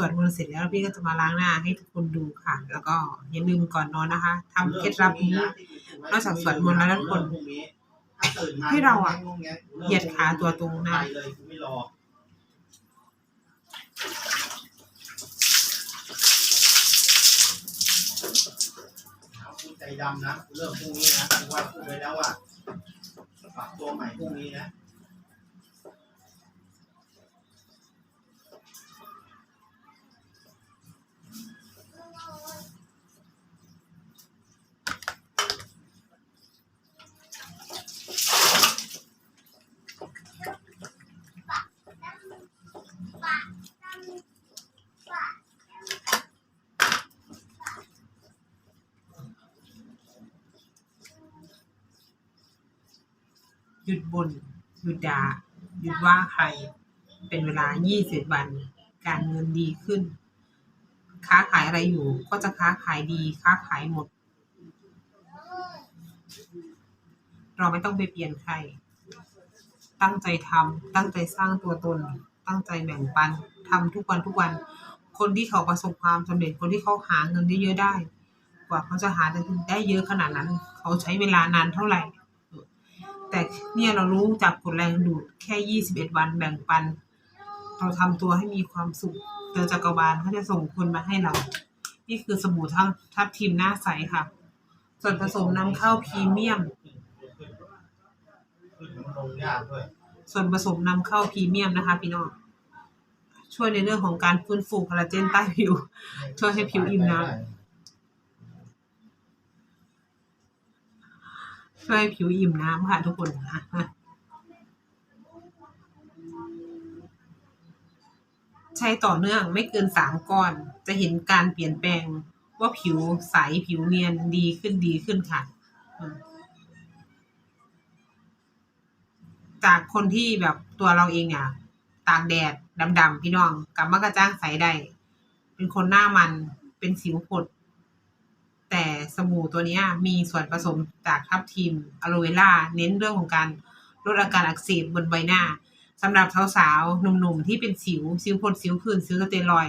สวดมนต์เสร็จแล้วพี่ก็จะมาล้างหน้าให้ทุกคนดูค่ะ แล้วก็อย่าลืมก่อนนอนนะคะทำเคล็ดลับนี้นอกจากสวดมนต์แล้วทุกคนให้เราอะเหยียดขาตัวตรงนะเลยกูไม่รอเอาใจดำนะเริ่มพรุ่งนี้นะว่าพูดไว้แล้วว่าปรับตัวใหม่พรุ่งนี้นะ หยุดบน่นหยุดด่า หยุดว่าใคร เป็นเวลา 20 วัน การเงินดีขึ้น ค้าขายอะไรอยู่ ก็จะค้าขายดี ค้าขายหมด เราไม่ต้องไปเปลี่ยนใคร ตั้งใจทำ ตั้งใจสร้างตัวตน ตั้งใจแบ่งปัน ทำทุกวันทุกวัน คนที่เขาประสบความสำเร็จ คนที่เขาหาเงินได้เยอะได้ กว่าเขาจะหาได้เยอะขนาดนั้น เขาใช้เวลานานเท่าไหร่ แต่เนี่ยเรารู้จากกฎแรงดูดแค่21วันแบ่งปัน เราทำตัวให้มีความสุขเจอจักรวาลเขาจะส่งคนมาให้เรา นี่คือสบู่ทั้งทับทิมหน้าใสค่ะ ส่วนผสมนำเข้าพรีเมียม ส่วนผสมนำเข้าพรีเมียมนะคะพี่น้องช่วยในเรื่องของการฟื้นฟูคอลลาเจนใต้ผิว ช่วยให้ผิวอิ่มน้ำ ช่วยผิวอิ่มน้ำค่ะทุกคนนะใช้ต่อเนื่องไม่เกินสามก้อน จะเห็นการเปลี่ยนแปลงว่าผิวใสผิวเนียนดีขึ้นดีขึ้นค่ะ จากคนที่แบบตัวเราเองเนี่ยตากแดดดำๆพี่น้องกลับมากระจ้างใสได้ เป็นคนหน้ามันเป็นสิวผด แต่สบู่ตัวนี้มีส่วนผสมจากทับทิมอะโลเวล่าเน้นเรื่องของการลดอาการอักเสบบนใบหน้าสำหรับสาวๆหนุ่มๆ ที่เป็นสิว สิวผดสิวผื่นสิวสเตียรอย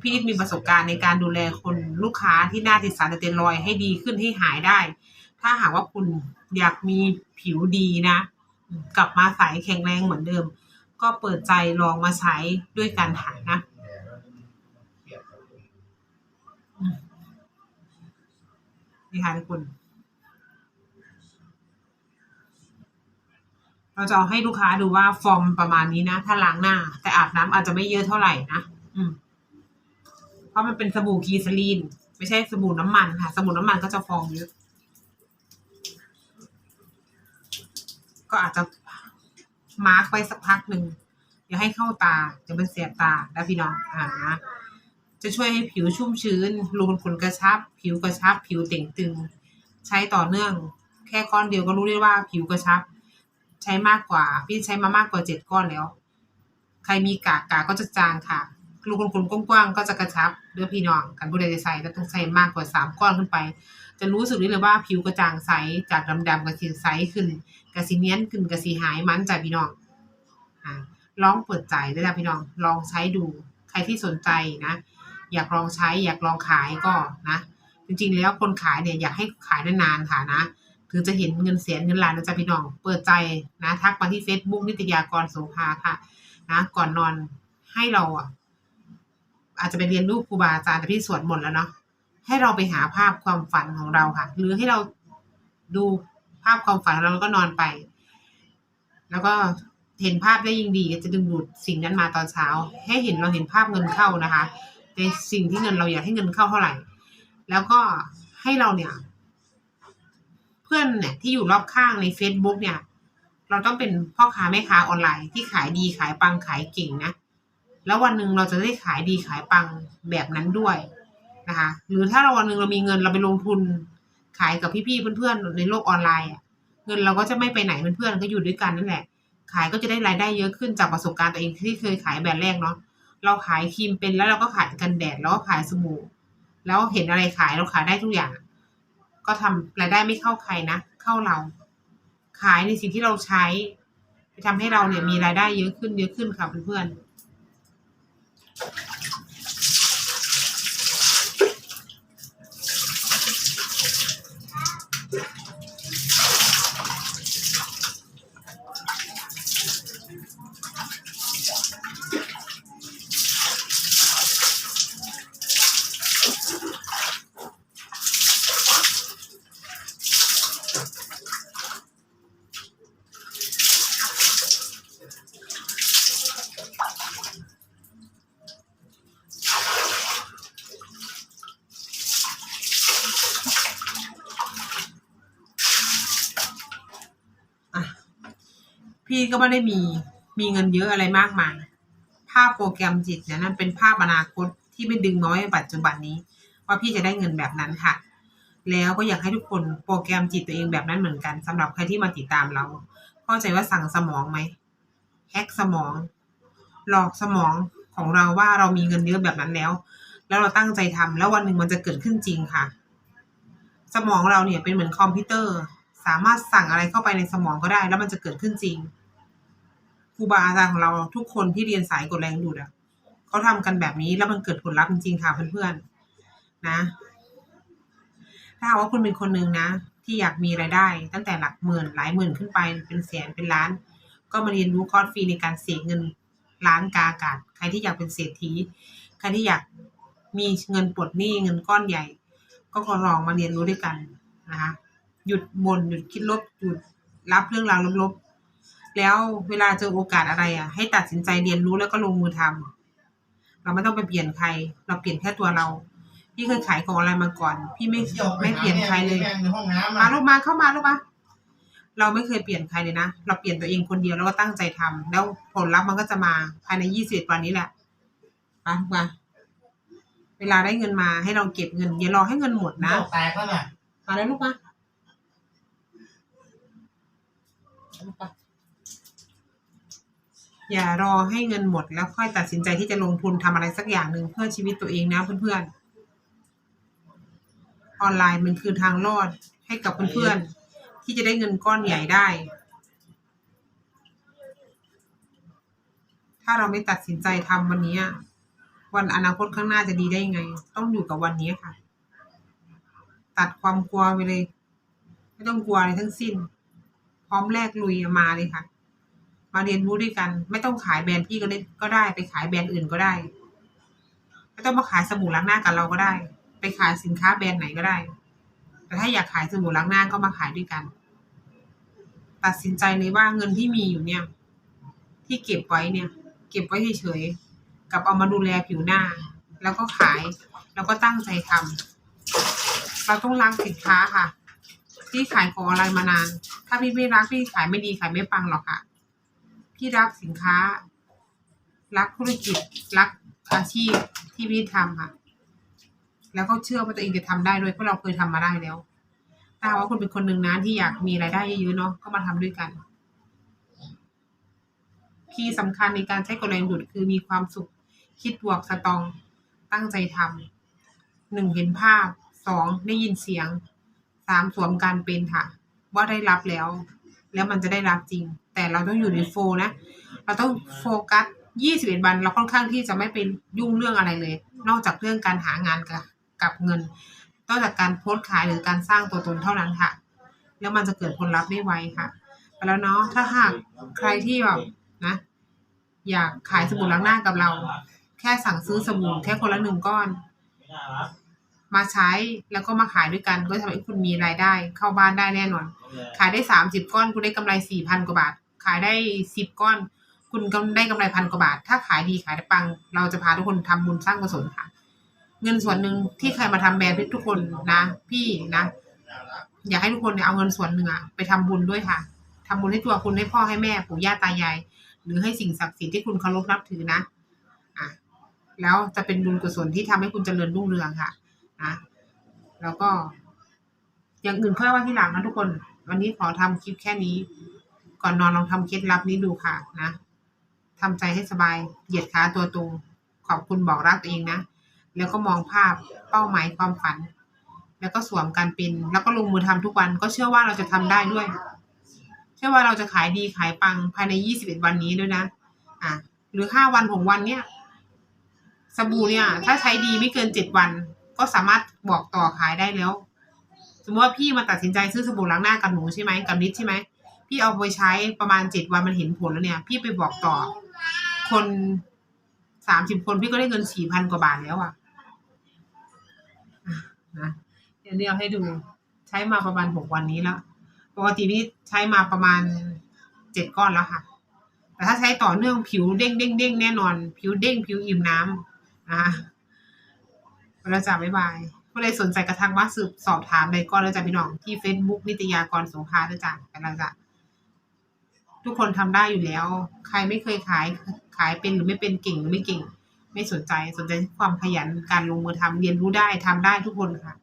พี่นิดมีประสบการณ์ในการดูแลคนลูกค้าที่หน้าติดสารสเตียรอยให้ดีขึ้นให้หายได้ ถ้าหากว่าคุณอยากมีผิวดีนะ กลับมาใสแข็งแรงเหมือนเดิม ก็เปิดใจลองมาใช้ด้วยกันหานะ นี่ค่ะทุกคนเราจะเอาให้ลูกค้าดูว่าฟอร์มประมาณนี้นะ ถ้าล้างหน้า แต่อาบน้ำอาจจะไม่เยอะเท่าไหร่นะอืมเพราะมันเป็นสบู่กีซาลีน ไม่ใช่สบู่น้ำมันค่ะ สบู่น้ำมันก็จะฟองเยอะก็อาจจะมาร์กไว้สักพักหนึ่งอย่าให้เข้าตาจะเป็นเสียบตาแล้วพี่น้องอ่านะ จะช่วยให้ผิวชุ่มชื้น รูขุมขนกระชับ ผิวกระชับ ผิวเต่งตึง ใช้ต่อเนื่อง แค่ก้อนเดียวก็รู้ได้ว่าผิวกระชับ ใช้มากกว่า พี่ใช้มามากกว่าเจ็ดก้อนแล้ว ใครมีกากกากก็จะจางค่ะ รูขุมขนกว้างๆก็จะกระชับเลือพี่น้องกันผู้ใดจะใส่ก็ต้องใช้มากกว่าสามก้อนขึ้นไป จะรู้สึกได้เลยว่าผิวกระจ่างใส จากดำๆกระสีใสขึ้นกระสีเนี้ยนขึ้นกระสีหายมันจากพี่น้องอ่าลองเปิดใจได้แล้วพี่น้อง ลองใช้ดู ใครที่สนใจนะ อยากลองใช้อยากลองขายก็นะ จริงๆแล้วคนขายเนี่ยอยากให้ขายนานๆค่ะนะถึงจะเห็นเงินแสนเงินล้านนะจ๊ะพี่น้อง เปิดใจนะทักมาที่ Facebook นิตยากรโสภาค่ะ นะ ก่อนนอนให้เราอะ อาจจะไปเรียนรู้ครูบาอาจารย์แต่พี่สวดมนต์แล้วเนาะให้เราไปหาภาพความฝันของเราค่ะ หรือให้เราดูภาพความฝันของเราแล้วก็นอนไป แล้วก็เห็นภาพได้ยิ่งดีจะดึงดูดสิ่งนั้นมาตอนเช้า ให้เห็นเราเห็นภาพเงินเข้านะคะ ในสิ่งที่เงินเราอยากให้เงินเข้าเท่าไหร่ แล้วก็ให้เราเนี่ย เพื่อนเนี่ยที่อยู่รอบข้างใน Facebook เนี่ย เราต้องเป็นพ่อค้าแม่ค้าออนไลน์ที่ขายดีขายปังขายเก่งนะแล้ววันหนึ่งเราจะได้ขายดีขายปังแบบนั้นด้วยนะคะหรือถ้าเราวันหนึ่งเรามีเงินเราไปลงทุนขายกับพี่ๆเพื่อนๆในโลกออนไลน์อะเงินเราก็จะไม่ไปไหนเพื่อนๆก็อยู่ด้วยกันนั่นแหละ ขายก็จะได้รายได้เยอะขึ้นจากประสบการณ์ตัวเองที่เคยขายแบบแรกเนาะ เราขายครีมเป็นแล้วเราก็ขายกันแดดแล้วก็ขายสบู่แล้วเห็นอะไรขายเราขายได้ทุกอย่าง ก็ทำรายได้ไม่เข้าใครนะ เข้าเรา ขายในสิ่งที่เราใช้ไปทำให้เราเนี่ยมีรายได้เยอะขึ้นเยอะขึ้นค่ะเพื่อนๆ พี่ก็ไม่ได้มีมีเงินเยอะอะไรมากมาย ภาพโปรแกรมจิตเนี่ยนั่นเป็นภาพอนาคตที่ไม่ดึงน้อยปัจจุบันนี้ ว่าพี่จะได้เงินแบบนั้นค่ะ แล้วก็อยากให้ทุกคนโปรแกรมจิตตัวเองแบบนั้นเหมือนกันสำหรับใครที่มาติดตามเรา เข้าใจว่าสั่งสมองไหมแฮกสมอง หลอกสมองของเราว่าเรามีเงินเยอะแบบนั้นแล้ว แล้วเราตั้งใจทำแล้ววันหนึ่งมันจะเกิดขึ้นจริงค่ะ สมองเราเนี่ยเป็นเหมือนคอมพิวเตอร์ สามารถสั่งอะไรเข้าไปในสมองก็ได้ แล้วมันจะเกิดขึ้นจริง ครูบาอาจารย์ของเราทุกคนที่เรียนสายกดแรงดูดอะเขาทำกันแบบนี้แล้วมันเกิดผลลัพธ์จริงๆค่ะเพื่อนๆนะ ถ้าหากว่าคุณเป็นคนหนึ่งนะ ที่อยากมีรายได้ ตั้งแต่หลักหมื่นหลายหมื่นขึ้นไปเป็นแสนเป็นล้าน ก็มาเรียนรู้คอร์สฟรีในการเสกเงินล้านกาอากาศ ใครที่อยากเป็นเศรษฐีใครที่อยากมีเงินปลดหนี้เงินก้อนใหญ่ ก็ขอลองมาเรียนรู้ด้วยกันนะคะหยุดบน่นหยุดคิดลบหยุดรับเรื่องราวลบๆ แล้วเวลาเจอโอกาสอะไรอะ ให้ตัดสินใจเรียนรู้แล้วก็ลงมือทำเราไม่ต้องไปเปลี่ยนใคร เราเปลี่ยนแค่ตัวเรา พี่เคยขายของอะไรมาก่อน พี่ไม่เที่ยวไปไม่หาเปลี่ยนแม่ใครเลยแม่ในห้องน้ำมาอะลูกมาเข้ามาลูกมาเราไม่เคยเปลี่ยนใครเลยนะ เราเปลี่ยนตัวเองคนเดียวแล้วก็ตั้งใจทำแล้วผลลัพธ์มันก็จะมาภายในยี่สิบวันนี้แหละไปลูกมาเวลาได้เงินมาให้เราเก็บเงินอย่ารอให้เงินหมดนะเที่ยวแตกแล้วน่ะมาแล้วลูกมาลูกมา อย่ารอให้เงินหมดแล้วค่อยตัดสินใจที่จะลงทุนทำอะไรสักอย่างหนึ่งเพื่อชีวิตตัวเองนะเพื่อนๆ ออนไลน์มันคือทางรอดให้กับเพื่อนๆ ที่จะได้เงินก้อนใหญ่ได้ ถ้าเราไม่ตัดสินใจทำวันนี้ วันอนาคตข้างหน้าจะดีได้ยังไง ต้องอยู่กับวันนี้ค่ะ ตัดความกลัวไปเลย ไม่ต้องกลัวอะไรทั้งสิ้น พร้อมแลกลุยมาเลยค่ะ มาเรียนรู้ด้วยกัน ไม่ต้องขายแบรนด์พี่ก็ได้ก็ได้ ไปขายแบรนด์อื่นก็ได้ ไม่ต้องมาขายสบู่ล้างหน้ากับเราก็ได้ ไปขายสินค้าแบรนด์ไหนก็ได้ แต่ถ้าอยากขายสบู่ล้างหน้าก็มาขายด้วยกัน ตัดสินใจเลยว่าเงินที่มีอยู่เนี่ย ที่เก็บไว้เนี่ย เก็บไว้เฉยๆกับเอามาดูแลผิวหน้า แล้วก็ขาย แล้วก็ตั้งใจทำเราต้องรักสินค้าค่ะที่ขายของออนไลน์มานาน ถ้าพี่ไม่รักพี่ขายไม่ดีขายไม่ปังหรอกค่ะ พี่รักสินค้า รักธุรกิจ รักอาชีพที่พี่ทำค่ะ แล้วก็เชื่อว่าตัวเองจะทำได้ด้วยเพราะเราเคยทำมาได้แล้วถ้าว่าคุณเป็นคนหนึ่งนะที่อยากมีรายได้เยอะๆเนาะก็มาทำด้วยกันคีย์สำคัญในการใช้กลแรงดูดคือมีความสุขคิดบวกสตองตั้งใจทำหนึ่งเห็นภาพสองได้ยินเสียงสามสวมการเป็นค่ะ ว่าได้รับแล้ว แล้วมันจะได้รับจริง แต่เราต้องอยู่ในโฟลว์นะ เราต้องโฟกัส21วันเราค่อนข้างที่จะไม่เป็นยุ่งเรื่องอะไรเลย นอกจากเรื่องการหางานกับกับเงิน นอกจากการโพสต์ขายหรือการสร้างตัวตนเท่านั้นค่ะ แล้วมันจะเกิดผลลัพธ์ได้ไวค่ะไปแล้วเนาะถ้าหากใครที่แบบนะ อยากขายสบู่ล้างหน้ากับเรา แค่สั่งซื้อสบู่แค่คนละหนึ่งก้อน มาใช้แล้วก็มาขายด้วยกัน ก็ทำให้คุณมีรายได้เข้าบ้านได้แน่นอน ขายได้สามสิบก้อนคุณได้กำไรสี่พันกว่าบาท ขายได้สิบก้อน คุณก็ได้กำไรพันกว่าบาท ถ้าขายดีขายได้ปัง เราจะพาทุกคนทำบุญสร้างกุศลค่ะ เงินส่วนหนึ่งที่ใครมาทำแบรนด์ทุกคนนะ พี่นะ อยากให้ทุกคนเนี่ยเอาเงินส่วนหนึ่งอะไปทำบุญด้วยค่ะทำบุญให้ตัวคุณให้พ่อให้แม่ปู่ย่าตายาย หรือให้สิ่งศักดิ์สิทธิ์ที่คุณเคารพนับถือนะอะแล้วจะเป็นบุญกุศลที่ทำให้คุณเจริญรุ่งเรืองค่ะนะแล้วก็อย่างอื่นค่อยว่าที่หลังนะทุกคน วันนี้ขอทำคลิปแค่นี้ ก่อนนอนลองทำเคล็ดลับนี้ดูค่ะนะทำใจให้สบาย เหยียดขาตัวตรง ขอบคุณบอกรักตัวเองนะ แล้วก็มองภาพเป้าหมายความฝัน แล้วก็สวมการเป็น แล้วก็ลงมือทำทุกวันก็เชื่อว่าเราจะทำได้ด้วย เชื่อว่าเราจะขายดีขายปังภายใน 21 วันนี้ด้วยนะ อะ หรือ 5 วันของวันเนี้ยสบู่เนี่ย ถ้าใช้ดีไม่เกิน 7 วัน ก็สามารถบอกต่อขายได้แล้ว สมมติว่าพี่มาตัดสินใจซื้อสบู่ล้างหน้ากับหนูใช่ไหมกับนิดใช่ไหม พี่เอาไปใช้ประมาณ7วันมันเห็นผลแล้วเนี่ย พี่ไปบอกต่อ คนสามสิบคนพี่ก็ได้เงินสี่พันกว่าบาทแล้วอะอะนะเดี๋ยวนี้เอาให้ดูใช้มาประมาณหกวันนี้แล้ว ปกติพี่ใช้มาประมาณเจ็ดก้อนแล้วค่ะ แต่ถ้าใช้ต่อเนื่องผิวเด้งเด้งเด้งแน่นอน ผิวเด้งผิวอิ่มน้ำนะคะแล้วจ้าบ๊ายบายก็เลยสนใจกระทั่งว่าสืบสอบถามในก้อนแล้วจะพี่น้องที่ Facebook นิตยากรสงขลาด้วยจ้ะไปแล้วจ้ะ ทุกคนทำได้อยู่แล้ว ใครไม่เคยขายขายเป็นหรือไม่เป็นเก่งหรือไม่เก่ง ไม่สนใจสนใจความขยันการลงมือทำเรียนรู้ได้ทำได้ทุกคนค่ะ